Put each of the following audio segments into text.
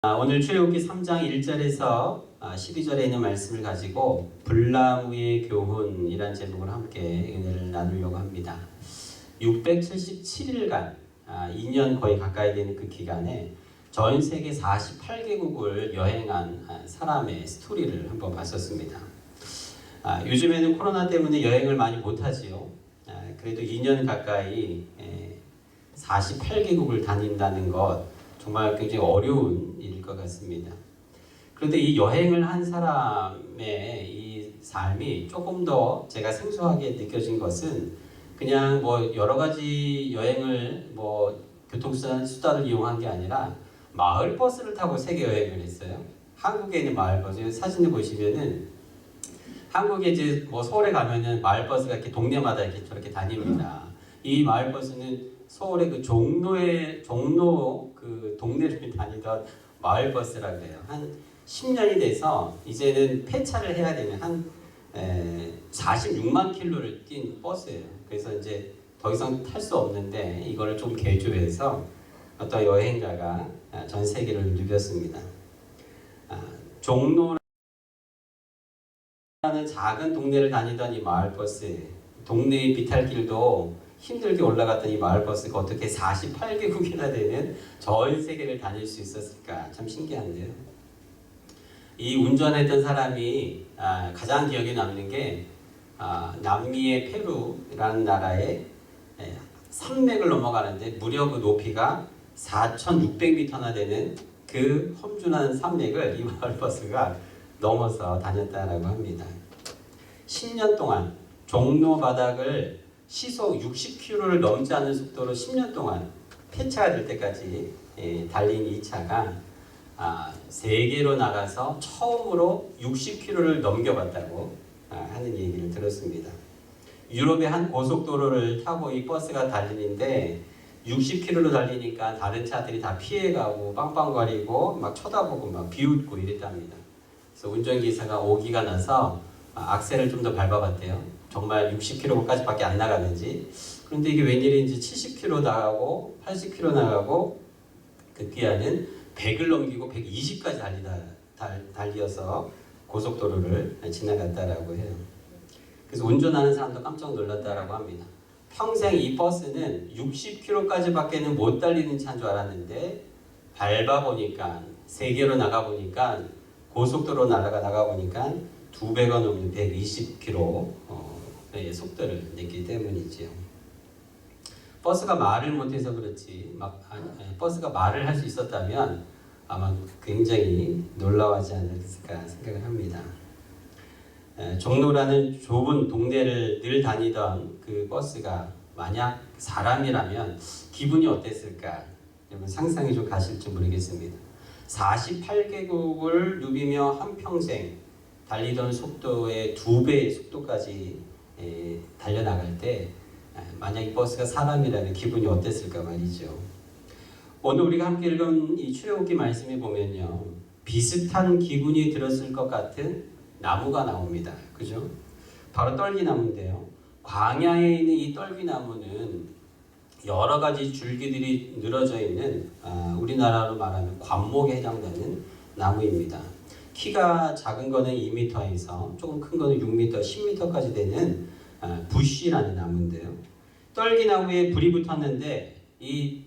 아, 오늘 출애굽기 3장 1절에서 12절에 있는 말씀을 가지고 불나무의 교훈이라는 제목으로 함께 은혜를 나누려고 합니다. 677일간 2년 거의 가까이 되는 그 기간에 전 세계 48개국을 여행한 아, 사람의 스토리를 한번 봤었습니다. 아, 요즘에는 코로나 때문에 여행을 많이 못하지요. 아, 그래도 2년 가까이 에, 48개국을 다닌다는 것 정말 굉장히 어려운 것 같습니다. 그런데 이 여행을 한 사람의 이 삶이 조금 더 제가 생소하게 느껴진 것은 그냥 뭐 여러 가지 여행을 뭐 교통수단 수단을 이용한 게 아니라 마을 버스를 타고 세계 여행을 했어요. 한국에 있는 마을 버스 사진을 보시면은 한국에 이제 뭐 서울에 가면은 마을 버스가 이렇게 동네마다 이렇게 저렇게 다닙니다. 이 마을 버스는 서울의 그 종로의 종로 그 동네를 다니던 마을 버스라 그래요. 한 10년이 돼서 이제는 폐차를 해야 되는 한 에, 46만 킬로를 뛴 버스예요. 그래서 이제 더 이상 탈 수 없는데 이거를 좀 개조해서 어떤 여행자가 아, 전 세계를 누볐습니다. 아, 종로라는 작은 동네를 다니던 이 마을 버스, 동네의 비탈길도 힘들게 올라갔던 이 마을 버스가 어떻게 48개국이나 되는 전 세계를 다닐 수 있었을까 참 신기한데요. 이 운전했던 사람이 아, 가장 기억에 남는 게 아, 남미의 페루라는 나라의 에, 산맥을 넘어가는데 무려 그 높이가 4,600m나 되는 그 험준한 산맥을 이 마을 버스가 넘어서 다녔다라고 합니다. 10년 동안 종로 바닥을 시속 60km를 넘지 않는 속도로 10년 동안 폐차가 될 때까지 예, 달린 이 차가 아, 세계로 나가서 처음으로 60km를 넘겨봤다고 아, 하는 얘기를 들었습니다. 유럽의 한 고속도로를 타고 이 버스가 달리는데 60km로 달리니까 다른 차들이 다 피해가고 빵빵거리고 막 쳐다보고 막 비웃고 이랬답니다. 그래서 운전기사가 오기가 나서 아, 악셀을 좀 더 밟아봤대요. 정말 60km까지밖에 안 나가는지. 그런데 이게 웬일인지 70km 나가고 80km 나가고 그 뒤에는 100을 넘기고 120까지 달리다 달, 달려서 고속도로를 지나갔다라고 해요. 그래서 운전하는 사람도 깜짝 놀랐다라고 합니다. 평생 이 버스는 60km까지밖에는 못 달리는 차인 줄 알았는데 밟아 보니까 세계로 나가 보니까 고속도로 날아가 나가 보니까 두 배가 넘는 120km 의 속도를 냈기 때문이지요. 버스가 말을 못해서 그렇지 막 아니, 버스가 말을 할 수 있었다면 아마 굉장히 놀라워하지 않았을까 생각을 합니다. 에, 종로라는 좁은 동네를 늘 다니던 그 버스가 만약 사람이라면 기분이 어땠을까? 여러분 상상이 좀 가실지 모르겠습니다. 48개국을 누비며 한평생 달리던 속도의 두 배의 속도까지 에, 달려나갈 때 에, 만약 이 버스가 사람이라면 기분이 어땠을까 말이죠. 오늘 우리가 함께 읽은 이 출애굽기 말씀에 보면요. 비슷한 기분이 들었을 것 같은 나무가 나옵니다. 그죠? 바로 떨기나무인데요. 광야에 있는 이 떨기나무는 여러 가지 줄기들이 늘어져 있는 아, 우리나라로 말하면 관목에 해당되는 나무입니다. 키가 작은 거는 2m에서 조금 큰 거는 6m, 10m까지 되는 아, 부시라는 나무인데요. 떨기나무에 불이 붙었는데 이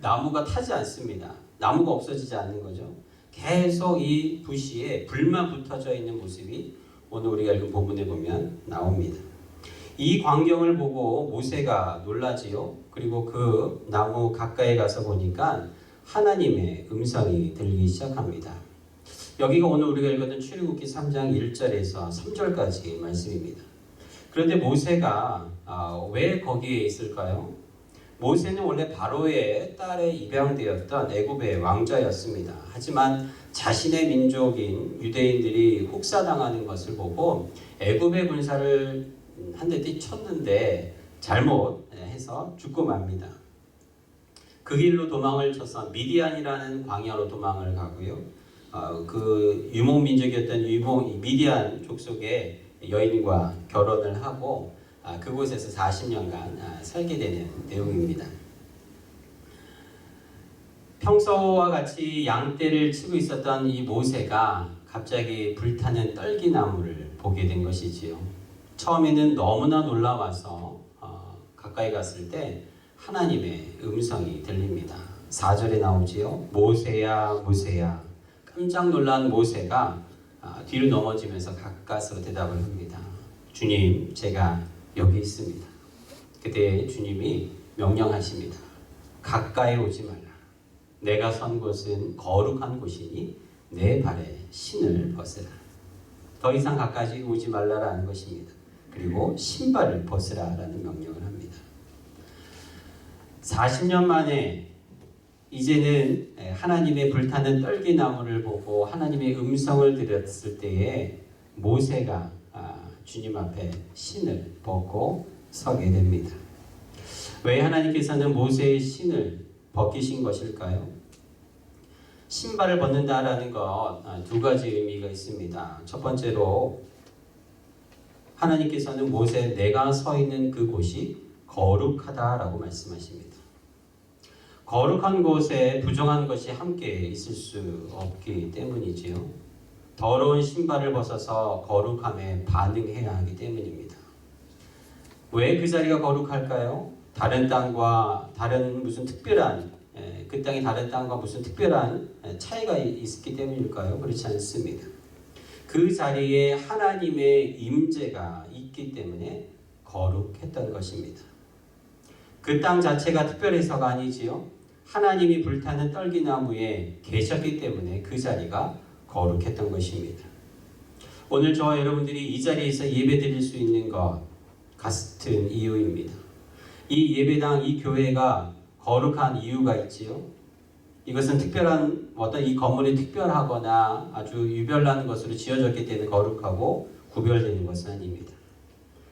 나무가 타지 않습니다. 나무가 없어지지 않는 거죠. 계속 이 부시에 불만 붙어져 있는 모습이 오늘 우리가 읽은 본문에 보면 나옵니다. 이 광경을 보고 모세가 놀라지요. 그리고 그 나무 가까이 가서 보니까 하나님의 음성이 들리기 시작합니다. 여기가 오늘 우리가 읽었던 출애굽기 3장 1절에서 3절까지 말씀입니다. 그런데 모세가 아, 왜 거기에 있을까요? 모세는 원래 바로의 딸에 입양되었던 애굽의 왕자였습니다. 하지만 자신의 민족인 유대인들이 혹사당하는 것을 보고 애굽의 군사를 한 대 뛰쳤는데 잘못해서 죽고 맙니다. 그 길로 도망을 쳐서 미디안이라는 광야로 도망을 가고요. 어, 그 유목 민족이었던 유목 미디안 족속의 여인과 결혼을 하고 아, 그곳에서 40년간 아, 살게 되는 내용입니다. 평소와 같이 양떼를 치고 있었던 이 모세가 갑자기 불타는 떨기나무를 보게 된 것이지요. 처음에는 너무나 놀라워서 어, 가까이 갔을 때 하나님의 음성이 들립니다. 4절에 나오지요. 모세야 모세야 깜짝 놀란 모세가 아, 뒤로 넘어지면서 가까스로 대답을 합니다. 주님 제가 여기 있습니다. 그때 주님이 명령하십니다. 가까이 오지 말라. 내가 선 곳은 거룩한 곳이니 내 발에 신을 벗으라. 더 이상 가까이 오지 말라라는 것입니다. 그리고 신발을 벗으라라는 명령을 합니다. 40년 만에 이제는 하나님의 불타는 떨기나무를 보고 하나님의 음성을 들었을 때에 모세가 아, 주님 앞에 신을 벗고 서게 됩니다. 왜 하나님께서는 모세의 신을 벗기신 것일까요? 신발을 벗는다라는 것 두 가지 의미가 있습니다. 첫 번째로 하나님께서는 모세 내가 서 있는 그 곳이 거룩하다라고 말씀하십니다. 거룩한 곳에 부정한 것이 함께 있을 수 없기 때문이지요. 더러운 신발을 벗어서 거룩함에 반응해야 하기 때문입니다. 왜 그 자리가 거룩할까요? 다른 땅과 다른 무슨 특별한 에, 그 땅이 다른 땅과 무슨 특별한 에, 차이가 이- 있었기 때문일까요? 그렇지 않습니다. 그 자리에 하나님의 임재가 있기 때문에 거룩했던 것입니다. 그 땅 자체가 특별해서가 아니지요. 하나님이 불타는 떨기나무에 계셨기 때문에 그 자리가 거룩했던 것입니다. 오늘 저와 여러분들이 이 자리에서 예배드릴 수 있는 것 같은 이유입니다. 이 예배당, 이 교회가 거룩한 이유가 있지요. 이것은 특별한 어떤 이 건물이 특별하거나 아주 유별난 것으로 지어졌기 때문에 거룩하고 구별되는 것은 아닙니다.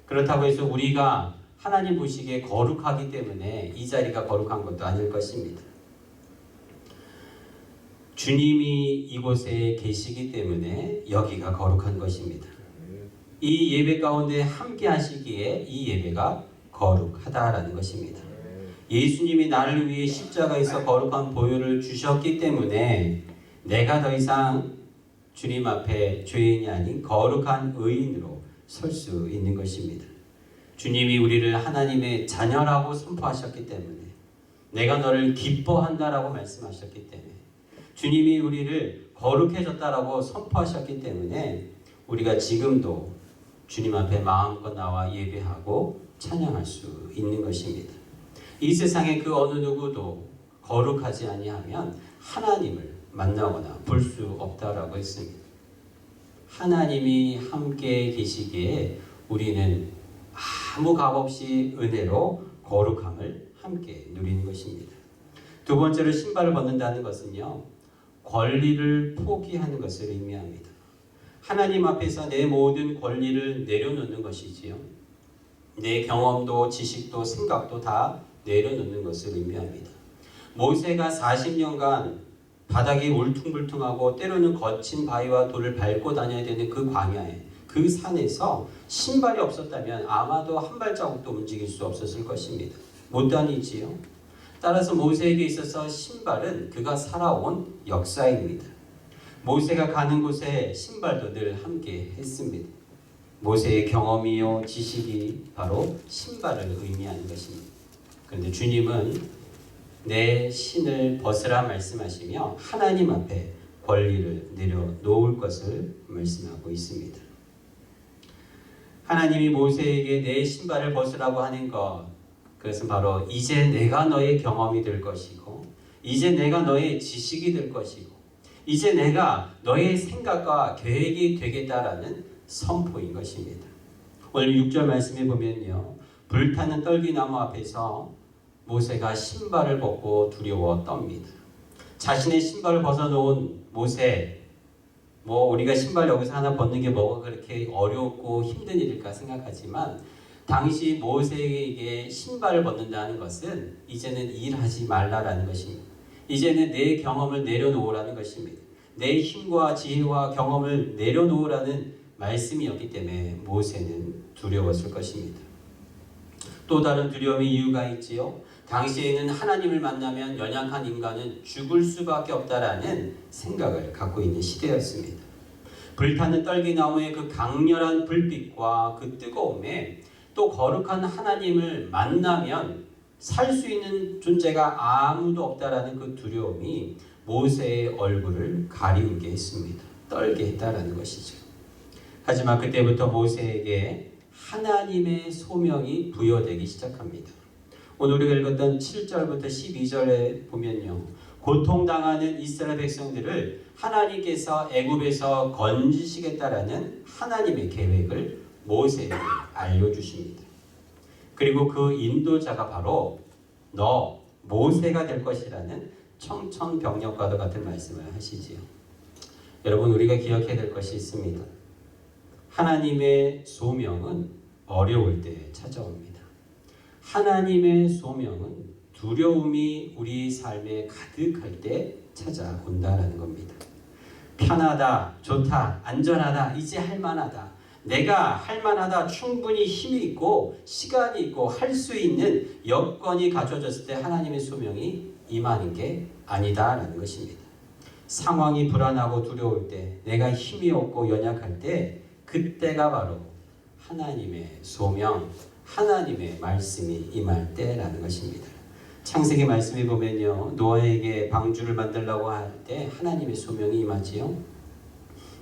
그렇다고 해서 우리가 하나님 보시기에 거룩하기 때문에 이 자리가 거룩한 것도 아닐 것입니다. 주님이 이곳에 계시기 때문에 여기가 거룩한 것입니다. 이 예배 가운데 함께 하시기에 이 예배가 거룩하다라는 것입니다. 예수님이 나를 위해 십자가에서 거룩한 보혈을 주셨기 때문에 내가 더 이상 주님 앞에 죄인이 아닌 거룩한 의인으로 설 수 있는 것입니다. 주님이 우리를 하나님의 자녀라고 선포하셨기 때문에 내가 너를 기뻐한다라고 말씀하셨기 때문에 주님이 우리를 거룩해졌다라고 선포하셨기 때문에 우리가 지금도 주님 앞에 마음껏 나와 예배하고 찬양할 수 있는 것입니다. 이 세상에 그 어느 누구도 거룩하지 아니하면 하나님을 만나거나 볼 수 없다라고 했습니다. 하나님이 함께 계시기에 우리는 아무 값 없이 은혜로 거룩함을 함께 누리는 것입니다. 두 번째로 신발을 벗는다는 것은요, 권리를 포기하는 것을 의미합니다. 하나님 앞에서 내 모든 권리를 내려놓는 것이지요. 내 경험도 지식도 생각도 다 내려놓는 것을 의미합니다. 모세가 40년간 바닥이 울퉁불퉁하고 때로는 거친 바위와 돌을 밟고 다녀야 되는 그 광야에 그 산에서 신발이 없었다면 아마도 한 발자국도 움직일 수 없었을 것입니다. 못 다니지요. 따라서 모세에게 있어서 신발은 그가 살아온 역사입니다. 모세가 가는 곳에 신발도 늘 함께 했습니다. 모세의 경험이요 지식이 바로 신발을 의미하는 것입니다. 그런데 주님은 내 신을 벗으라 말씀하시며 하나님 앞에 권리를 내려놓을 것을 말씀하고 있습니다. 하나님이 모세에게 내 신발을 벗으라고 하는 것 그것은 바로 이제 내가 너의 경험이 될 것이고 이제 내가 너의 지식이 될 것이고 이제 내가 너의 생각과 계획이 되겠다라는 선포인 것입니다. 오늘 6절 말씀에 보면요. 불타는 떨기나무 앞에서 모세가 신발을 벗고 두려워 떱니다. 자신의 신발을 벗어놓은 모세, 뭐 우리가 신발 여기서 하나 벗는 게 뭐가 그렇게 어렵고 힘든 일일까 생각하지만 당시 모세에게 신발을 벗는다는 것은 이제는 일하지 말라라는 것입니다. 이제는 내 경험을 내려놓으라는 것입니다. 내 힘과 지혜와 경험을 내려놓으라는 말씀이었기 때문에 모세는 두려웠을 것입니다. 또 다른 두려움의 이유가 있지요. 당시에는 하나님을 만나면 연약한 인간은 죽을 수밖에 없다라는 생각을 갖고 있는 시대였습니다. 불타는 떨기나무의 그 강렬한 불빛과 그 뜨거움에 또 거룩한 하나님을 만나면 살 수 있는 존재가 아무도 없다라는 그 두려움이 모세의 얼굴을 가리우게 했습니다. 떨게 했다라는 것이죠. 하지만 그때부터 모세에게 하나님의 소명이 부여되기 시작합니다. 오늘 우리가 읽었던 7절부터 12절에 보면요. 고통당하는 이스라엘 백성들을 하나님께서 애굽에서 건지시겠다라는 하나님의 계획을 모세에게 알려주십니다. 그리고 그 인도자가 바로 너 모세가 될 것이라는 청천벽력과도 같은 말씀을 하시지요. 여러분 우리가 기억해야 될 것이 있습니다. 하나님의 소명은 어려울 때 찾아옵니다. 하나님의 소명은 두려움이 우리 삶에 가득할 때 찾아온다라는 겁니다. 편하다, 좋다, 안전하다, 이제 할 만하다. 내가 할 만하다, 충분히 힘이 있고 시간이 있고 할 수 있는 여건이 갖춰졌을 때 하나님의 소명이 임하는 게 아니다라는 것입니다. 상황이 불안하고 두려울 때, 내가 힘이 없고 연약할 때, 그때가 바로 하나님의 소명, 하나님의 말씀이 임할 때라는 것입니다. 창세기 말씀에 보면요, 노아에게 방주를 만들라고 할 때 하나님의 소명이 임하지요.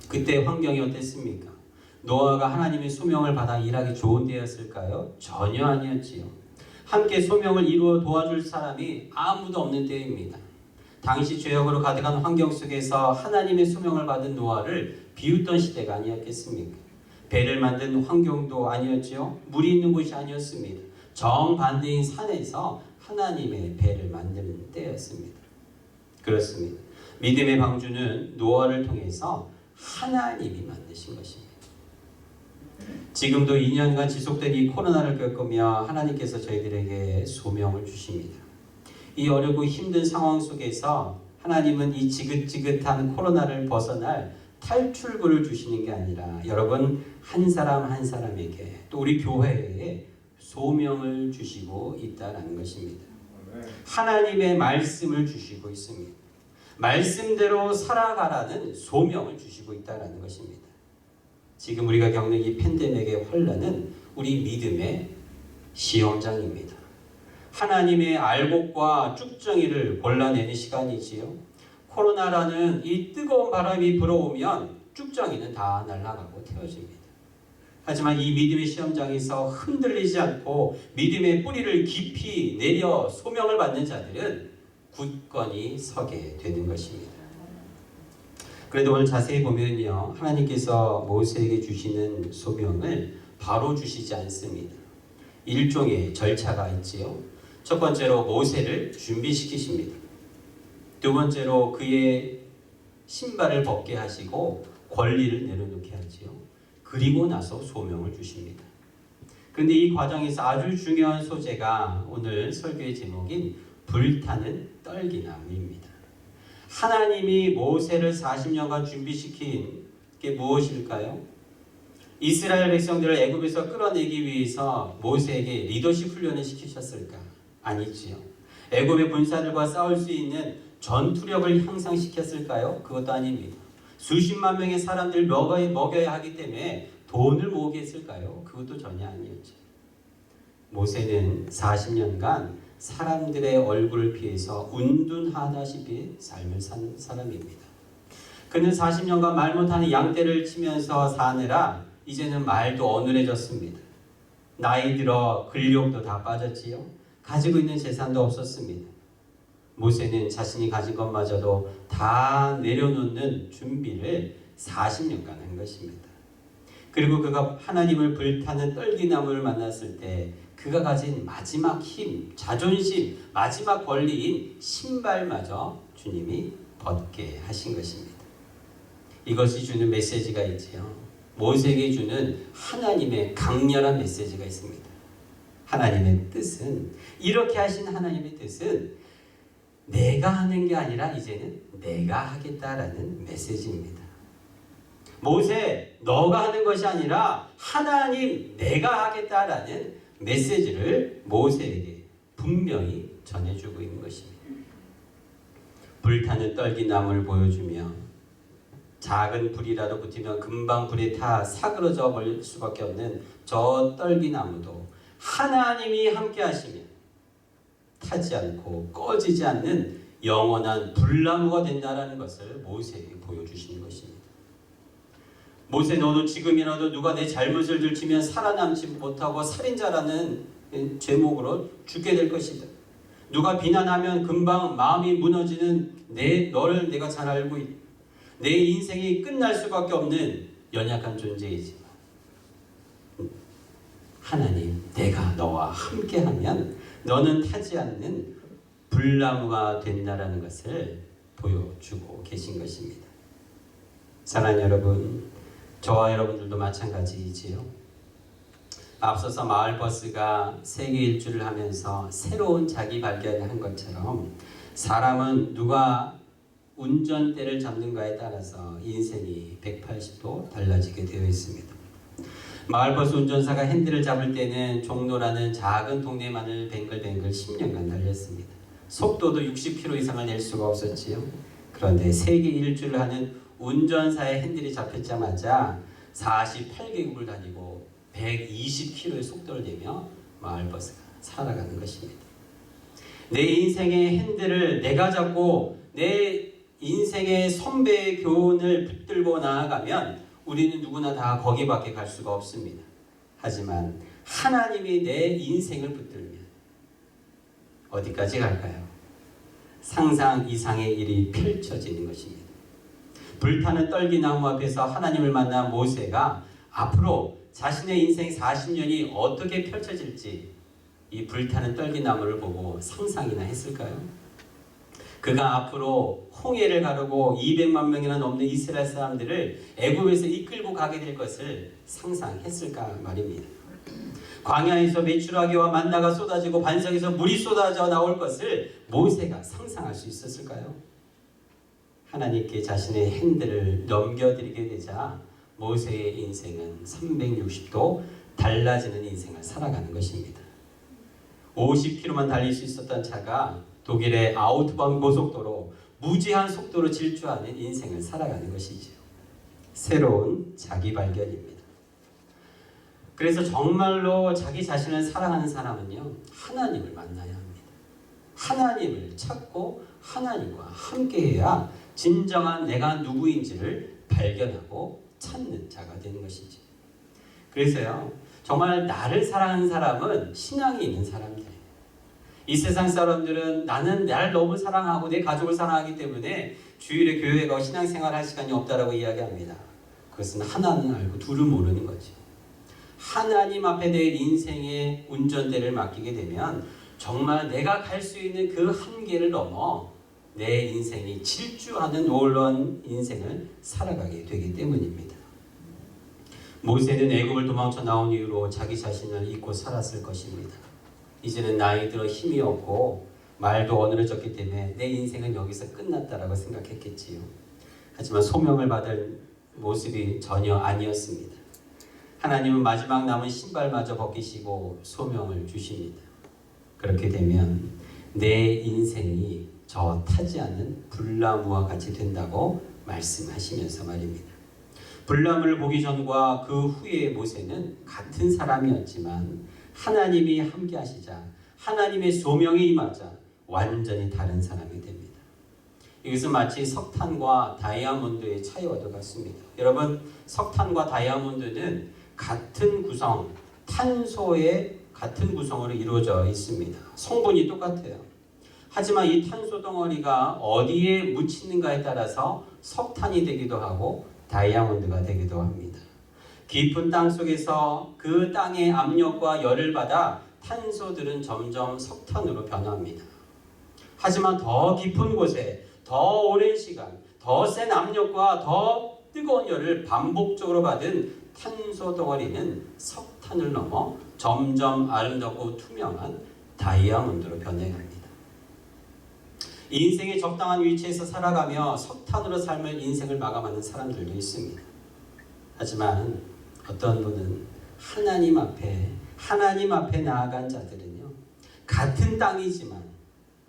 그때 환경이 어땠습니까? 노아가 하나님의 소명을 받아 일하기 좋은 때였을까요? 전혀 아니었지요. 함께 소명을 이루어 도와줄 사람이 아무도 없는 때입니다. 당시 죄악으로 가득한 환경 속에서 하나님의 소명을 받은 노아를 비웃던 시대가 아니었겠습니까? 배를 만든 환경도 아니었지요. 물이 있는 곳이 아니었습니다. 정반대인 산에서 하나님의 배를 만드는 때였습니다. 그렇습니다. 믿음의 방주는 노아를 통해서 하나님이 만드신 것입니다. 지금도 2년간 지속된 이 코로나를 겪으며 하나님께서 저희들에게 소명을 주십니다. 이 어렵고 힘든 상황 속에서 하나님은 이 지긋지긋한 코로나를 벗어날 탈출구를 주시는 게 아니라 여러분 한 사람 한 사람에게 또 우리 교회에 소명을 주시고 있다라는 것입니다. 하나님의 말씀을 주시고 있습니다. 말씀대로 살아가라는 소명을 주시고 있다라는 것입니다. 지금 우리가 겪는 이 팬데믹의 혼란은 우리 믿음의 시험장입니다. 하나님의 알곡과 쭉정이를 골라내는 시간이지요. 코로나라는 이 뜨거운 바람이 불어오면 쭉정이는 다 날아가고 태워집니다. 하지만 이 믿음의 시험장에서 흔들리지 않고 믿음의 뿌리를 깊이 내려 소명을 받는 자들은 굳건히 서게 되는 것입니다. 그래도 오늘 자세히 보면요. 하나님께서 모세에게 주시는 소명을 바로 주시지 않습니다. 일종의 절차가 있지요. 첫 번째로 모세를 준비시키십니다. 두 번째로 그의 신발을 벗게 하시고 권리를 내려놓게 하지요. 그리고 나서 소명을 주십니다. 그런데 이 과정에서 아주 중요한 소재가 오늘 설교의 제목인 불타는 떨기나무입니다. 하나님이 모세를 40년간 준비시킨 게 무엇일까요? 이스라엘 백성들을 애굽에서 끌어내기 위해서 모세에게 리더십 훈련을 시키셨을까? 아니지요. 애굽의 군사들과 싸울 수 있는 전투력을 향상시켰을까요? 그것도 아닙니다. 수십만 명의 사람들 먹어야, 먹여야 하기 때문에 돈을 모으게 했을까요? 그것도 전혀 아니었죠. 모세는 40년간 사람들의 얼굴을 피해서 운둔하다시피 삶을 산 사람입니다. 그는 40년간 말 못하는 양떼를 치면서 사느라 이제는 말도 어눌해졌습니다. 나이 들어 근력도 다 빠졌지요. 가지고 있는 재산도 없었습니다. 모세는 자신이 가진 것마저도 다 내려놓는 준비를 40년간 한 것입니다. 그리고 그가 하나님을 불타는 떨기나무를 만났을 때 그가 가진 마지막 힘, 자존심, 마지막 권리인 신발마저 주님이 벗게 하신 것입니다. 이것이 주는 메시지가 있지요. 모세에게 주는 하나님의 강렬한 메시지가 있습니다. 하나님의 뜻은 이렇게 하신 하나님의 뜻은 내가 하는 게 아니라 이제는 내가 하겠다라는 메시지입니다. 모세, 너가 하는 것이 아니라 하나님, 내가 하겠다라는 메시지를 모세에게 분명히 전해주고 있는 것입니다. 불타는 떨기나무를 보여주며 작은 불이라도 붙으면 금방 불에 타 사그러져 버릴 수밖에 없는 저 떨기나무도 하나님이 함께 하시면 타지 않고 꺼지지 않는 영원한 불나무가 된다라는 것을 모세에게 보여주시는 것입니다. 모세 너도 지금이라도 누가 내 잘못을 들키면 살아남지 못하고 살인자라는 제목으로 죽게 될 것이다. 누가 비난하면 금방 마음이 무너지는 내 너를 내가 잘 알고 있다. 내 인생이 끝날 수밖에 없는 연약한 존재이지만 하나님 내가 너와 함께하면 너는 타지 않는 불나무가 된다라는 것을 보여주고 계신 것입니다. 사랑하는 여러분, 저와 여러분들도 마찬가지이지요. 앞서서 마을버스가 세계 일주를 하면서 새로운 자기 발견을 한 것처럼 사람은 누가 운전대를 잡는가에 따라서 인생이 180도 달라지게 되어 있습니다. 마을버스 운전사가 핸들을 잡을 때는 종로라는 작은 동네만을 뱅글뱅글 10년간 달렸습니다. 속도도 60km 이상을 낼 수가 없었지요. 그런데 세계 일주를 하는 운전사의 핸들이 잡혔자마자 48개국을 다니고 120km의 속도를 내며 마을버스가 살아가는 것입니다. 내 인생의 핸들을 내가 잡고 내 인생의 선배의 교훈을 붙들고 나아가면 우리는 누구나 다 거기밖에 갈 수가 없습니다. 하지만 하나님이 내 인생을 붙들면 어디까지 갈까요? 상상 이상의 일이 펼쳐지는 것입니다. 불타는 떨기나무 앞에서 하나님을 만난 모세가 앞으로 자신의 인생 40년이 어떻게 펼쳐질지 이 불타는 떨기나무를 보고 상상이나 했을까요? 그가 앞으로 홍해를 가르고 200만 명이나 넘는 이스라엘 사람들을 애굽에서 이끌고 가게 될 것을 상상했을까 말입니다. 광야에서 메추라기와 만나가 쏟아지고 반석에서 물이 쏟아져 나올 것을 모세가 상상할 수 있었을까요? 하나님께 자신의 핸들을 넘겨드리게 되자 모세의 인생은 360도 달라지는 인생을 살아가는 것입니다. 50km만 달릴 수 있었던 차가 독일의 아우트반 고속도로 무지한 속도로 질주하는 인생을 살아가는 것이지요. 새로운 자기 발견입니다. 그래서 정말로 자기 자신을 사랑하는 사람은요, 하나님을 만나야 합니다. 하나님을 찾고 하나님과 함께해야 진정한 내가 누구인지를 발견하고 찾는 자가 되는 것이지. 그래서요, 정말 나를 사랑하는 사람은 신앙이 있는 사람들. 이 세상 사람들은 나는 나를 너무 사랑하고 내 가족을 사랑하기 때문에 주일에 교회 가 신앙생활 할 시간이 없다라고 이야기합니다. 그것은 하나는 알고 둘은 모르는 거지. 하나님 앞에 내 인생의 운전대를 맡기게 되면 정말 내가 갈 수 있는 그 한계를 넘어 내 인생이 질주하는 놀라운 인생을 살아가게 되기 때문입니다. 모세는 애굽을 도망쳐 나온 이후로 자기 자신을 잊고 살았을 것입니다. 이제는 나이 들어 힘이 없고 말도 어느러졌기 때문에 내 인생은 여기서 끝났다라고 생각했겠지요. 하지만 소명을 받을 모습이 전혀 아니었습니다. 하나님은 마지막 남은 신발마저 벗기시고 소명을 주십니다. 그렇게 되면 내 인생이 저 타지 않는 불나무와 같이 된다고 말씀하시면서 말입니다. 불나무를 보기 전과 그 후의 모세는 같은 사람이었지만 하나님이 함께 하시자 하나님의 소명이 임하자 완전히 다른 사람이 됩니다. 이것은 마치 석탄과 다이아몬드의 차이와도 같습니다. 여러분, 석탄과 다이아몬드는 같은 구성, 탄소의 같은 구성으로 이루어져 있습니다. 성분이 똑같아요. 하지만 이 탄소 덩어리가 어디에 묻히는가에 따라서 석탄이 되기도 하고 다이아몬드가 되기도 합니다. 깊은 땅 속에서 그 땅의 압력과 열을 받아 탄소들은 점점 석탄으로 변합니다. 하지만 더 깊은 곳에 더 오랜 시간, 더 센 압력과 더 뜨거운 열을 반복적으로 받은 탄소 덩어리는 석탄을 넘어 점점 아름답고 투명한 다이아몬드로 변해갑니다. 인생의 적당한 위치에서 살아가며 석탄으로 삶을 인생을 마감하는 사람들도 있습니다. 하지만 어떤 분은 하나님 앞에 하나님 앞에 나아간 자들은요 같은 땅이지만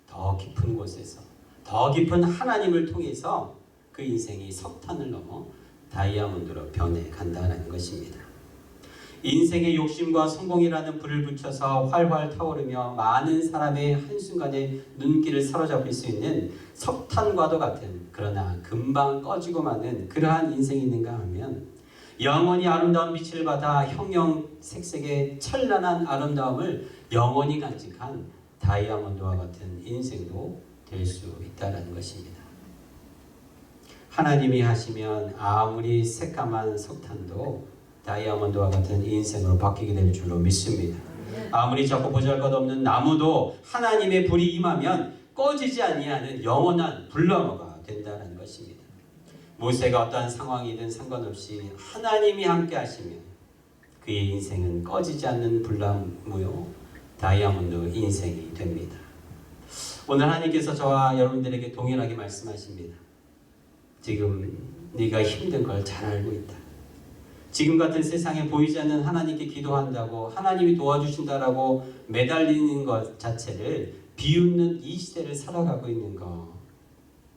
더 깊은 곳에서 더 깊은 하나님을 통해서 그 인생이 석탄을 넘어 다이아몬드로 변해 간다는 것입니다. 인생의 욕심과 성공이라는 불을 붙여서 활활 타오르며 많은 사람의 한순간에 눈길을 사로잡을 수 있는 석탄과도 같은 그러나 금방 꺼지고 마는 그러한 인생이 있는가 하면 영원히 아름다운 빛을 받아 형형색색의 찬란한 아름다움을 영원히 간직한 다이아몬드와 같은 인생도 될 수 있다는 것입니다. 하나님이 하시면 아무리 새까만 석탄도 다이아몬드와 같은 인생으로 바뀌게 될 줄로 믿습니다. 아무리 작고 보잘것없는 나무도 하나님의 불이 임하면 꺼지지 아니하는 영원한 불나무가 된다는 것입니다. 모세가 어떠한 상황이든 상관없이 하나님이 함께 하시면 그의 인생은 꺼지지 않는 불나무요 다이아몬드 인생이 됩니다. 오늘 하나님께서 저와 여러분들에게 동일하게 말씀하십니다. 지금 네가 힘든 걸 잘 알고 있다. 지금 같은 세상에 보이지 않는 하나님께 기도한다고 하나님이 도와주신다라고 매달리는 것 자체를 비웃는 이 시대를 살아가고 있는 거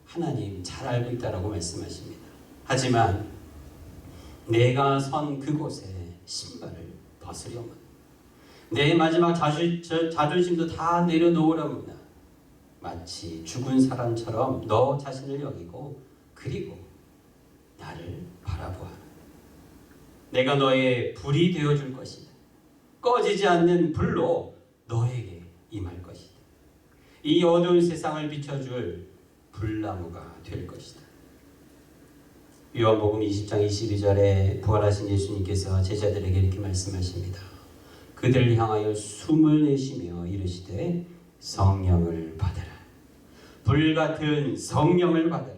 하나님 잘 알고 있다라고 말씀하십니다. 하지만 내가 선 그곳에 신발을 벗으려면 내 마지막 자주, 저, 자존심도 다 내려놓으려면 마치 죽은 사람처럼 너 자신을 여기고 그리고 나를 바라보아 내가 너의 불이 되어줄 것이다. 꺼지지 않는 불로 너에게 임할 것이다. 이 어두운 세상을 비춰줄 불나무가 될 것이다. 요한복음 20장 22절에 부활하신 예수님께서 제자들에게 이렇게 말씀하십니다. 그들을 향하여 숨을 내쉬며 이르시되 성령을 받아라. 불같은 성령을 받아라.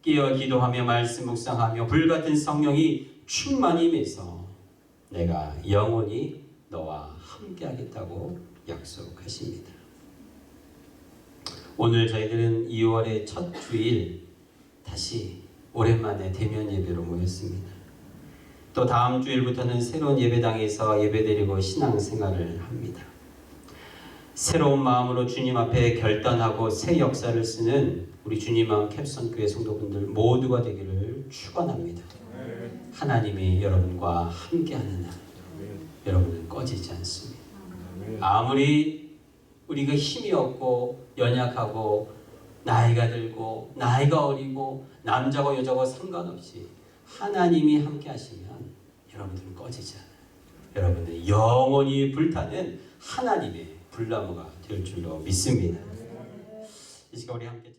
깨어 기도하며 말씀 묵상하며 불같은 성령이 충만히 임해서 내가 영원히 너와 함께하겠다고 약속하십니다. 오늘 저희들은 2월의 첫 주일 다시 오랜만에 대면 예배로 모였습니다. 또 다음 주일부터는 새로운 예배당에서 예배드리고 신앙생활을 합니다. 새로운 마음으로 주님 앞에 결단하고 새 역사를 쓰는 우리 주님 마음 캡선 교회 성도분들 모두가 되기를 축원합니다. 하나님이 여러분과 함께하는 날 여러분은 꺼지지 않습니다. 아무리 우리가 힘이 없고 연약하고 나이가 들고 나이가 어리고 남자고 여자고 상관없이 하나님이 함께 하시면 여러분들은 꺼지지 않아요. 여러분은 영원히 불타는 하나님의 불나무가 될 줄로 믿습니다. 이 시간 우리 함께